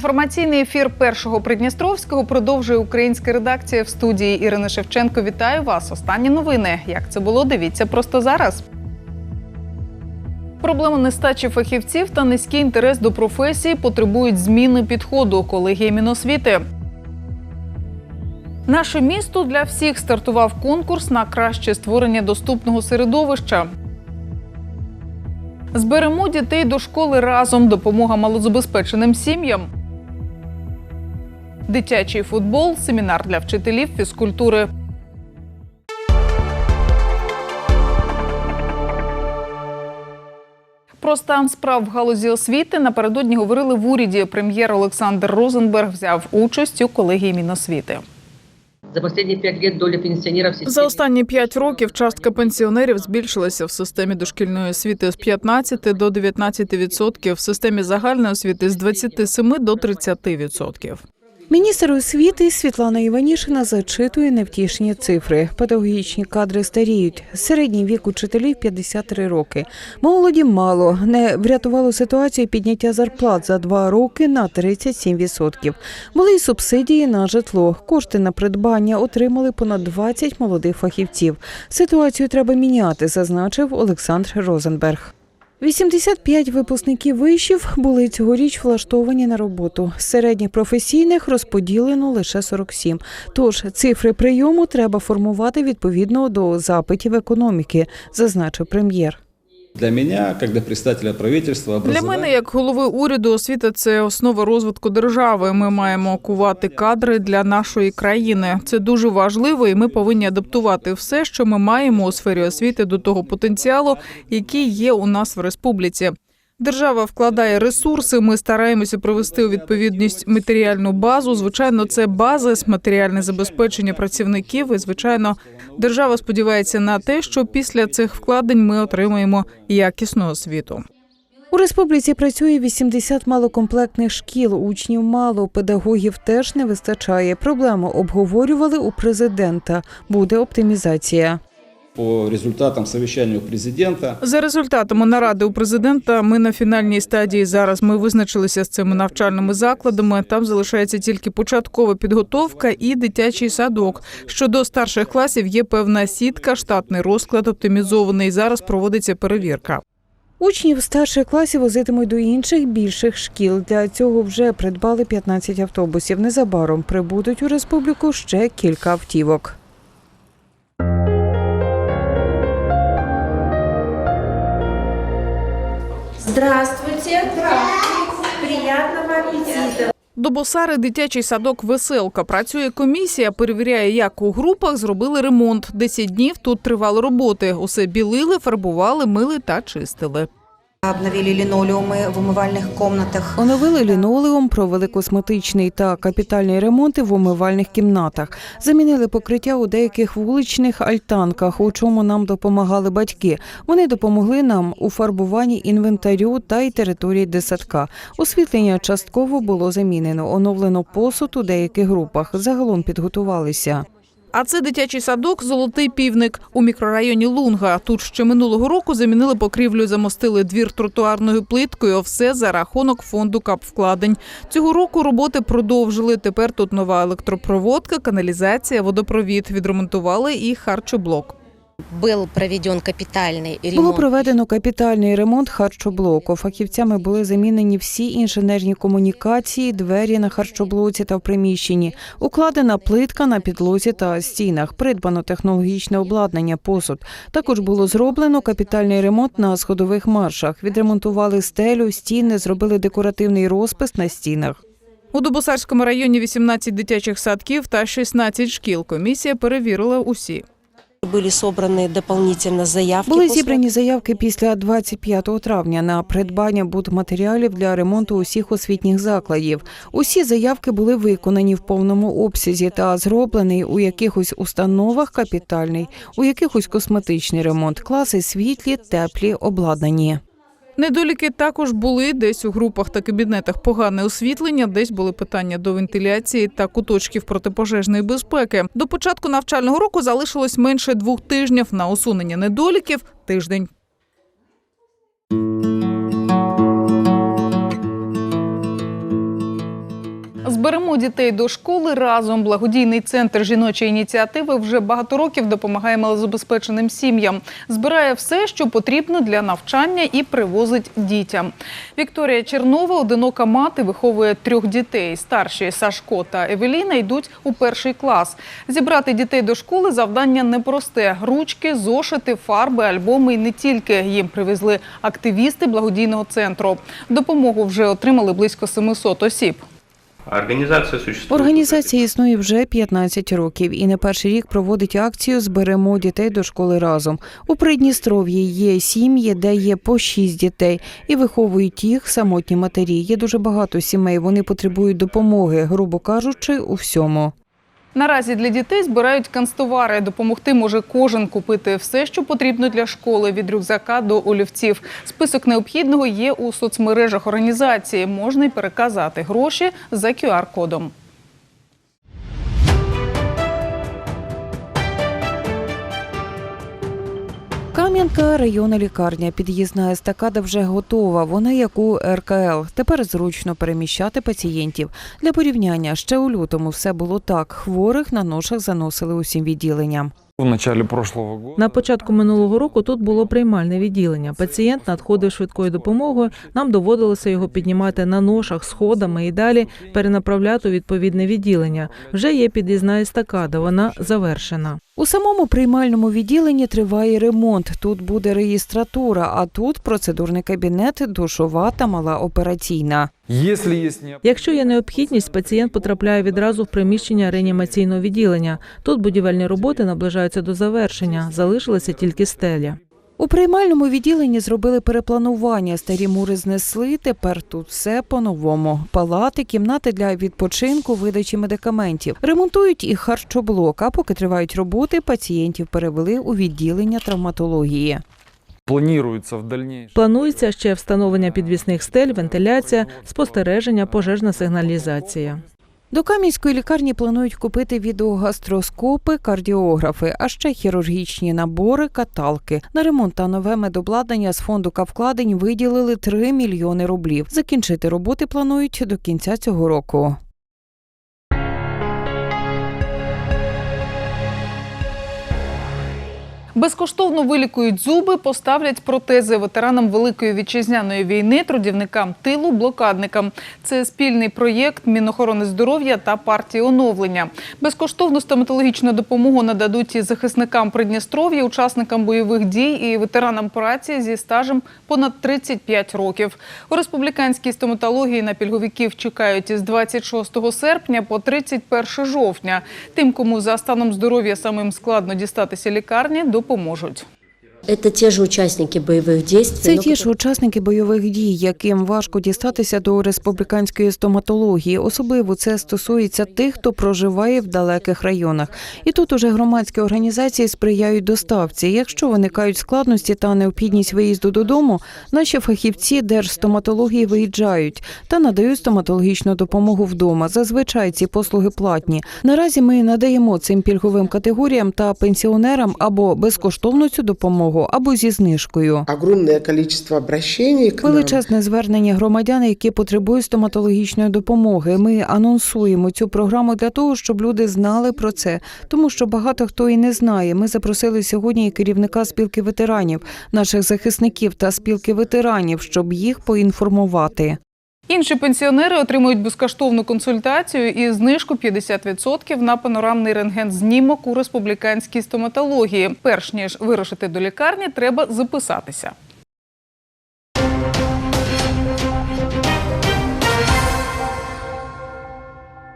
Інформаційний ефір першого Придністровського продовжує українська редакція в студії Ірини Шевченко. Вітаю вас. Останні новини. Як це було? Дивіться просто зараз. Проблема нестачі фахівців та низький інтерес до професії потребують зміни підходу колегії Міносвіти. Наше місто для всіх стартував конкурс на краще створення доступного середовища. Зберемо дітей до школи разом. Допомога малозабезпеченим сім'ям. Дитячий футбол, семінар для вчителів фізкультури. Про стан справ в галузі освіти напередодні говорили в уряді. Прем'єр Олександр Розенберг взяв участь у колегії Міносвіти. За последние пять лет доля пенсионеров. За останні п'ять років частка пенсіонерів збільшилася в системі дошкільної освіти з 15 до 19 відсотків, в системі загальної освіти з 27 до 30 відсотків. Міністр освіти Світлана Іванішина зачитує невтішні цифри. Педагогічні кадри старіють. Середній вік учителів 53 роки. Молоді мало. Не врятувало ситуацію підняття зарплат за два роки на 37%. Були й субсидії на житло. Кошти на придбання отримали понад 20 молодих фахівців. Ситуацію треба міняти, зазначив Олександр Розенберг. 85 випускників вишів були цьогоріч влаштовані на роботу. Середніх професійних розподілено лише 47. Тож цифри прийому треба формувати відповідно до запитів економіки, зазначив прем'єр. Для мене, як для представителя правительства, Для мене, як голови уряду, освіта це основа розвитку держави. Ми маємо кувати кадри для нашої країни. Це дуже важливо, і ми повинні адаптувати все, що ми маємо у сфері освіти, до того потенціалу, який є у нас в республіці. Держава вкладає ресурси. Ми стараємося привести у відповідність матеріальну базу. Звичайно, це базис, матеріальне забезпечення працівників. І звичайно, держава сподівається на те, що після цих вкладень ми отримаємо якісну освіту. У республіці працює 80 малокомплектних шкіл. Учнів мало, педагогів теж не вистачає. Проблему обговорювали у президента. Буде оптимізація. По результатам совещания у президента За результатами наради у президента, ми на фінальній стадії зараз. Ми визначилися з цими навчальними закладами. Там залишається тільки початкова підготовка і дитячий садок. Щодо старших класів є певна сітка, штатний розклад оптимізований. Зараз проводиться перевірка. Учнів старших класів возитимуть до інших більших шкіл. Для цього вже придбали 15 автобусів. Незабаром прибудуть у республіку ще кілька автівок. Здравствуйте. Приятного аппетита. До Босари дитячий садок Веселка працює комісія, перевіряє, як у групах зробили ремонт. Десять днів тут тривали роботи. Усе білили, фарбували, мили та чистили. Обновили линолеумы в умывальных комнатах. Оновили лінолеум, провели косметичний та капітальний ремонти в умивальних кімнатах. Замінили покриття у деяких вуличних альтанках, у чому нам допомагали батьки. Вони допомогли нам у фарбуванні інвентарю та й території десятка. Освітлення частково було замінено. Оновлено посуд у деяких групах. Загалом підготувалися. А це дитячий садок Золотий півник у мікрорайоні Лунга. Тут ще минулого року замінили покрівлю, замостили двір тротуарною плиткою. Все за рахунок фонду капвкладень. Цього року роботи продовжили. Тепер тут нова електропроводка, каналізація, водопровід. Відремонтували і харчоблок. Был проведен капитальный ремонт. Було проведено капітальний ремонт харчоблоку. Фахівцями були замінені всі інженерні комунікації, двері на харчоблоці та в приміщенні. Укладена плитка на підлозі та стінах. Придбано технологічне обладнання, посуд. Також було зроблено капітальний ремонт на сходових маршах. Відремонтували стелю, стіни, зробили декоративний розпис на стінах. У Дубосарському районі 18 дитячих садків та 16 шкіл. Комісія перевірила усі. Были собраны дополнительно заявки. Були зібрані заявки після 25 травня на придбання будматеріалів для ремонту усіх освітніх закладів. Усі заявки були виконані в повному обсязі та зроблений у якихось установах капітальний, у якихось косметичний ремонт, класи світлі, теплі, обладнані. Недоліки також були десь у групах та кабінетах погане освітлення, десь були питання до вентиляції та куточків протипожежної безпеки. До початку навчального року залишилось менше двох тижнів на усунення недоліків. Тиждень. Зберемо дітей до школи разом. Благодійний центр жіночої ініціативи вже багато років допомагає малозабезпеченим сім'ям. Збирає все, що потрібно для навчання і привозить дітям. Вікторія Чернова, одинока мати, виховує трьох дітей. Старші Сашко та Евеліна йдуть у перший клас. Зібрати дітей до школи завдання непросте. Ручки, зошити, фарби, альбоми і не тільки. Їм привезли активісти благодійного центру. Допомогу вже отримали близько 700 осіб. Організація существує. Організація існує вже 15 років і не перший рік проводить акцію Зберемо дітей до школи разом. У Придністров'ї є сім'ї, де є по 6 дітей, і виховують їх самотні матері. Є дуже багато сімей. Вони потребують допомоги, грубо кажучи, у всьому. Наразі для дітей збирають канцтовари. Допомогти може кожен купити все, що потрібно для школи, від рюкзака до олівців. Список необхідного є у соцмережах організації. Можна й переказати гроші за QR-кодом. Кам'янка районна лікарня. Під'їзна естакада вже готова. Вона як у РКЛ. Тепер зручно переміщати пацієнтів. Для порівняння ще у лютому все було так. Хворих на ношах заносили усім відділенням. На початку минулого року тут було приймальне відділення. Пацієнт надходив швидкою допомогою. Нам доводилося його піднімати на ношах сходами і далі перенаправляти у відповідне відділення. Вже є під'їзна естакада. Вона завершена. У самому приймальному відділенні триває ремонт. Тут буде реєстратура, а тут процедурний кабінет, душова та мала операційна. Если есть Якщо є необхідність, пацієнт потрапляє відразу в приміщення реанімаційного відділення. Тут будівельні роботи наближаються до завершення. Залишилася тільки стеля. У приймальному відділенні зробили перепланування. Старі мури знесли. Тепер тут все по-новому. Палати, кімнати для відпочинку, видачі медикаментів. Ремонтують і харчоблок. А поки тривають роботи, пацієнтів перевели у відділення травматології. планируется в дальнейшем. Планується ще встановлення підвісних стель, вентиляція, спостереження, пожежна сигналізація. До Кам'янської лікарні планують купити відеогастроскопи, кардіографи, а ще хірургічні набори, каталки. На ремонт та нове медобладнання з фонду Кавкладень виділили 3 мільйони рублів. Закінчити роботи планують до кінця цього року. Безкоштовно вилікують зуби, поставлять протези ветеранам Великої вітчизняної війни, трудівникам тилу, блокадникам. Це спільний проєкт Мінохорони здоров'я та партії оновлення. Безкоштовну стоматологічну допомогу нададуть і захисникам Придністров'я, учасникам бойових дій і ветеранам праці зі стажем понад 35 років. У республіканській стоматології на пільговиків чекають із 26 серпня по 31 жовтня. Тим, кому за станом здоров'я самим складно дістатися лікарні, допоможуть. Это те же участники боевых действий. Це ті ж учасники бойових дій, яким важко дістатися до республіканської стоматології. Особливо це стосується тих, хто проживає в далеких районах. І тут уже громадські організації сприяють доставці. Якщо виникають складності та необхідність виїзду додому, наші фахівці держстоматології виїжджають та надають стоматологічну допомогу вдома. Зазвичай ці послуги платні. Наразі ми надаємо цим пільговим категоріям та пенсіонерам або безкоштовну цю допомогу, або зі знижкою. Величезне звернення громадян, які потребують стоматологічної допомоги. Ми анонсуємо цю програму для того, щоб люди знали про це, тому що багато хто і не знає. Ми запросили сьогодні і керівника спілки ветеранів, наших захисників та спілки ветеранів, щоб їх поінформувати. Інші пенсіонери отримують безкоштовну консультацію і знижку 50% на панорамний рентген-знімок у республіканській стоматології. Перш ніж вирушити до лікарні, треба записатися.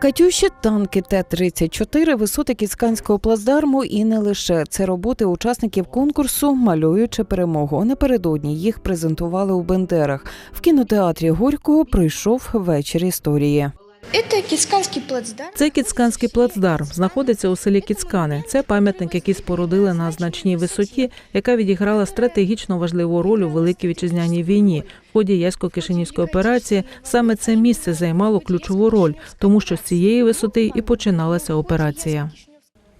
Катюші, танки Т-34, висоти Кіцканського плацдарму і не лише. Це роботи учасників конкурсу «Малюючи перемогу». Напередодні їх презентували у Бендерах. В кінотеатрі Горького прийшов вечір історії. Це Кіцканський плацдарм, знаходиться у селі Кіцкани. Це пам'ятник, який спорудили на значній висоті, яка відіграла стратегічно важливу роль у Великій вітчизняній війні. В ході Ясько-Кишинівської операції саме це місце займало ключову роль, тому що з цієї висоти і починалася операція.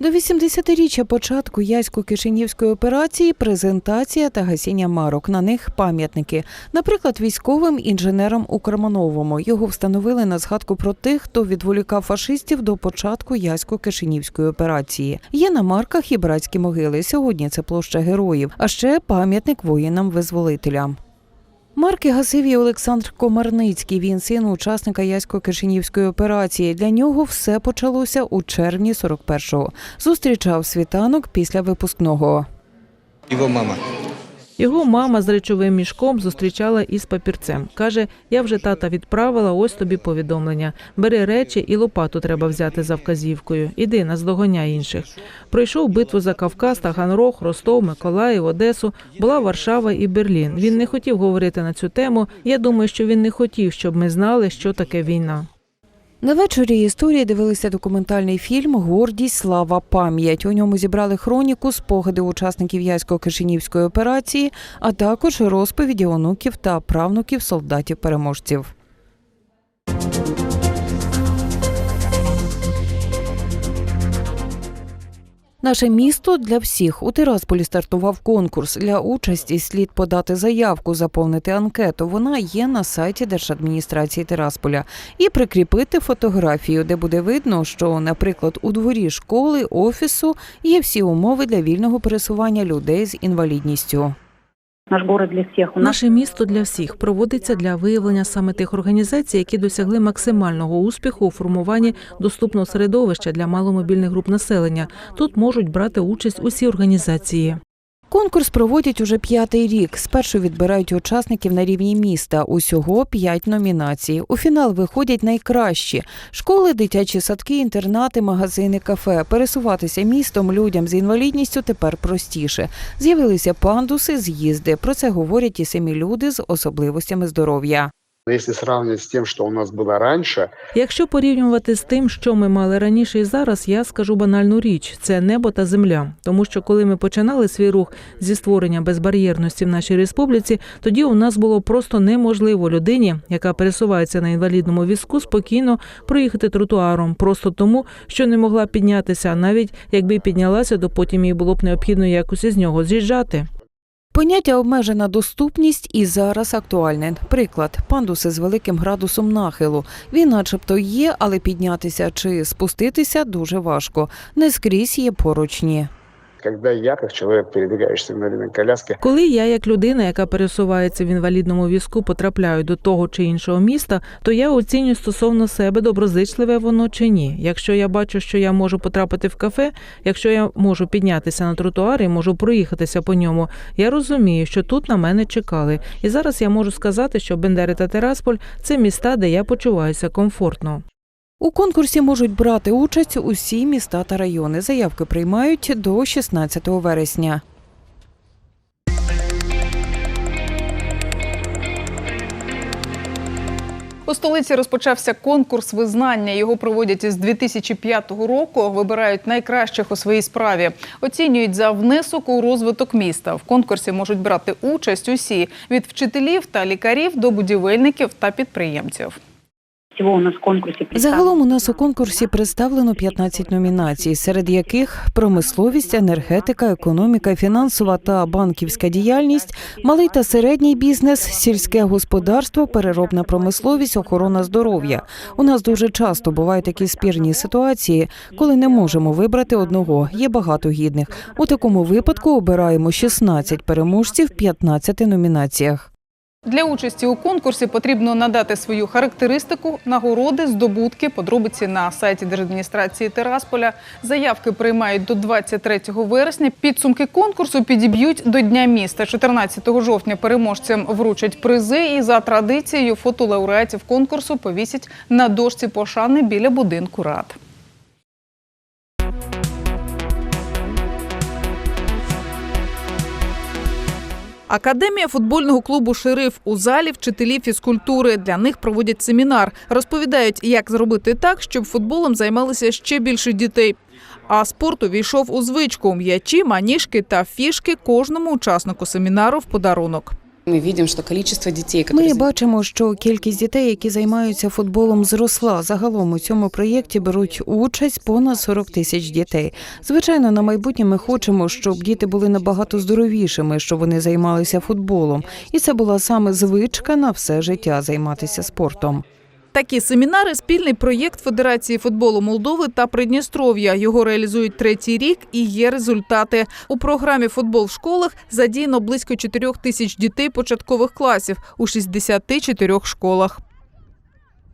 До 80-річчя початку Ясько-Кишинівської операції презентація та гасіння марок. На них пам'ятники. Наприклад, військовим інженерам у Кармановому. Його встановили на згадку про тих, хто відволікав фашистів до початку Ясько-Кишинівської операції. Є на марках і братські могили. Сьогодні це площа героїв, а ще пам'ятник воїнам-визволителям. Марки гасив Олександр Комарницький. Він син учасника Ясько-Кишинівської операції. Для нього все почалося у червні 41-го. Зустрічав світанок після випускного. Його мама. Його мама з речовим мішком зустрічала із папірцем. Каже: я вже тата відправила, ось тобі повідомлення. Бери речі і лопату треба взяти за вказівкою. Іди, наздоганяй інших. Пройшов битву за Кавказ, Таганрог, Ростов, Миколаїв, Одесу. Була Варшава і Берлін. Він не хотів говорити на цю тему. Я думаю, що він не хотів, щоб ми знали, що таке війна. На вечорі історії дивилися документальний фільм Гордість, слава, пам'ять. У ньому зібрали хроніку, спогади учасників Ясько-Кишинівської операції, а також розповіді онуків та правнуків солдатів-переможців. Наше місто для всіх у Тирасполі стартував конкурс. Для участі слід подати заявку, заповнити анкету. Вона є на сайті Держадміністрації Тирасполя і прикріпити фотографію, де буде видно, що, наприклад, у дворі школи, офісу є всі умови для вільного пересування людей з інвалідністю. Наш город для всіх. Наше місто для всіх проводиться для виявлення саме тих організацій, які досягли максимального успіху у формуванні доступного середовища для маломобільних груп населення. Тут можуть брати участь усі організації. Конкурс проводять уже п'ятий рік. Спершу відбирають учасників на рівні міста. Усього п'ять номінацій. У фінал виходять найкращі: школи, дитячі садки, інтернати, магазини, кафе. Пересуватися містом людям з інвалідністю тепер простіше. З'явилися пандуси, з'їзди. Про це говорять і самі люди з особливостями здоров'я. Если сравнивать с тем, что у нас было раньше, Якщо порівнювати з тим, що ми мали раніше і зараз, я скажу банальну річ: це небо та земля. Тому що коли ми починали свій рух зі створення безбар'єрності в нашій республіці, тоді у нас було просто неможливо людині, яка пересувається на інвалідному візку, спокійно проїхати тротуаром, просто тому, що не могла піднятися, навіть якби піднялася, то потім їй було б необхідно якось із нього з'їжджати. Поняття обмежена доступність і зараз актуальне. Приклад пандуси з великим градусом нахилу. Він, начебто, є, але піднятися чи спуститися дуже важко. Не скрізь є поручні. Когда я, как человек, передвигающийся в инвалидной коляске, Коли я, як людина, яка пересувається в інвалідному візку, потрапляю до того чи іншого міста, то я оцінюю стосовно себе, доброзичливе воно чи ні. Якщо я бачу, що я можу потрапити в кафе, якщо я можу піднятися на тротуар і можу проїхатися по ньому, я розумію, що тут на мене чекали. І зараз я можу сказати, що Бендери та Терасполь це міста, де я почуваюся комфортно. У конкурсі можуть брати участь усі міста та райони. Заявки приймають до 16 вересня. У столиці розпочався конкурс визнання. Його проводять із 2005 року. Вибирають найкращих у своїй справі. Оцінюють за внесок у розвиток міста. В конкурсі можуть брати участь усі від вчителів та лікарів до будівельників та підприємців. Всего у нас в конкурсе Загалом у нас у конкурсі представлено 15 номінацій, серед яких промисловість, енергетика, економіка, фінансова та банківська діяльність, малий та середній бізнес, сільське господарство, переробна промисловість, охорона здоров'я. У нас дуже часто бувають такі спірні ситуації, коли не можемо вибрати одного. Є багато гідних. У такому випадку обираємо 16 переможців в 15 номінаціях. Для участі у конкурсі потрібно надати свою характеристику, нагороди, здобутки, подробиці на сайті Держадміністрації Тирасполя. Заявки приймають до 23 вересня. Підсумки конкурсу підіб'ють до Дня міста. 14 жовтня переможцям вручать призи і за традицією фото лауреатів конкурсу повісять на дошці пошани біля будинку рад. Академія футбольного клубу Шериф у залі вчителі фізкультури. Для них проводять семінар. Розповідають, як зробити так, щоб футболом займалися ще більше дітей. А спорт увійшов у звичку м'ячі, маніжки та фішки кожному учаснику семінару в подарунок. Мы видим, що количество дітей. Ми бачимо, що кількість дітей, які займаються футболом, зросла. Загалом у цьому проєкті беруть участь понад 40 тисяч дітей. Звичайно, на майбутнє ми хочемо, щоб діти були набагато здоровішими, щоб вони займалися футболом. І це була саме звичка на все життя займатися спортом. Такі семінари спільний проєкт Федерації футболу Молдови та Придністров'я. Його реалізують третій рік і є результати. У програмі Футбол в школах задіяно близько 4 тисяч дітей початкових класів у 64 школах.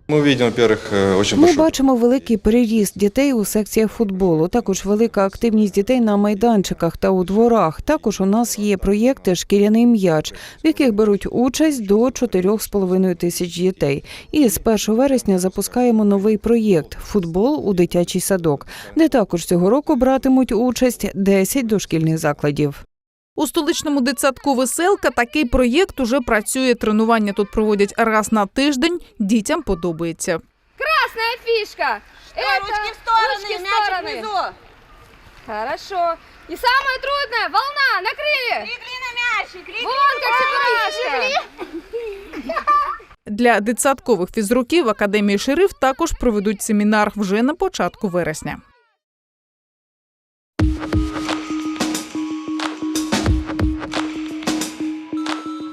Мы видим, во-первых, э, очень Ми большой бачимо великий переріст дітей у секціях футболу. Також велика активність дітей на майданчиках та у дворах. Також у нас є проєкти Шкіряний м'яч, в яких беруть участь до 4,5 тисяч дітей. І з 1 вересня запускаємо новий проєкт Футбол у дитячий садок, де також цього року братимуть участь 10 дошкільних закладів. У столичному дитсадку Веселка такий проєкт уже працює. Тренування тут проводять раз на тиждень. Дітям подобається. Красная фишка. Это ручки в стороны, ручки в стороны. внизу. Хорошо. И самое трудное, волна, накрыли. Легли на мячик, легли. Вон как чебурашка. Для дитсадкових фізруків Академії Шериф також проведуть семінар вже на початку вересня. –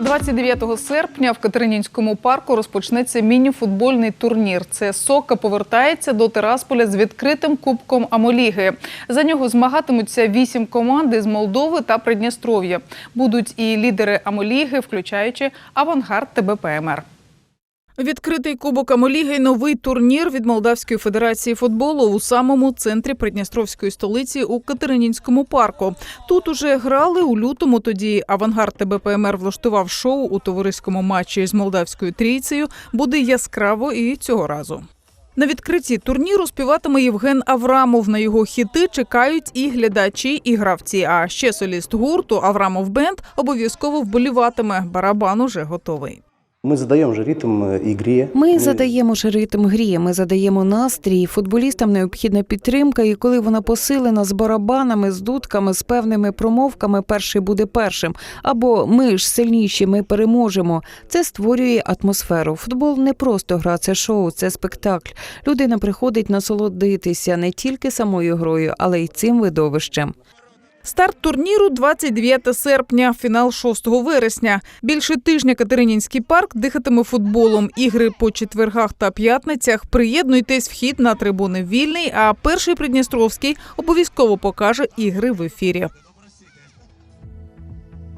29 серпня в Катеринінському парку розпочнеться міні-футбольний турнір. Це Сока повертається до Терасполя з відкритим кубком Амоліги. За нього змагатимуться вісім команд із Молдови та Придністров'я. Будуть і лідери Амоліги, включаючи авангард ТБПМР. Відкритий кубок Амоліги й новий турнір від Молдавської федерації футболу у самому центрі Придністровської столиці у Катеринінському парку. Тут уже грали у лютому. Тоді авангард ТБПМР влаштував шоу у товариському матчі з молдавською трійцею. Буде яскраво і цього разу. На відкритті турніру співатиме Євген Аврамов. На його хіти чекають і глядачі, і гравці. А ще соліст гурту Аврамов Бенд обов'язково вболіватиме. Барабан уже готовий. Ми задаємо ж ритм ігрі. Ми задаємо ж ритм грі, ми задаємо настрій. Футболістам необхідна підтримка, і коли вона посилена з барабанами, з дудками, з певними промовками, перший буде першим. Або ми ж сильніші, ми переможемо. Це створює атмосферу. Футбол не просто гра, це шоу, це спектакль. Людина приходить насолодитися не тільки самою грою, але й цим видовищем. Старт турніру 29 серпня, фінал 6 вересня. Більше тижня Катеринінський парк дихатиме футболом. Ігри по четвергах та п'ятницях. Приєднуйтесь, вхід на трибуни вільний. А перший Придністровський обов'язково покаже ігри в ефірі.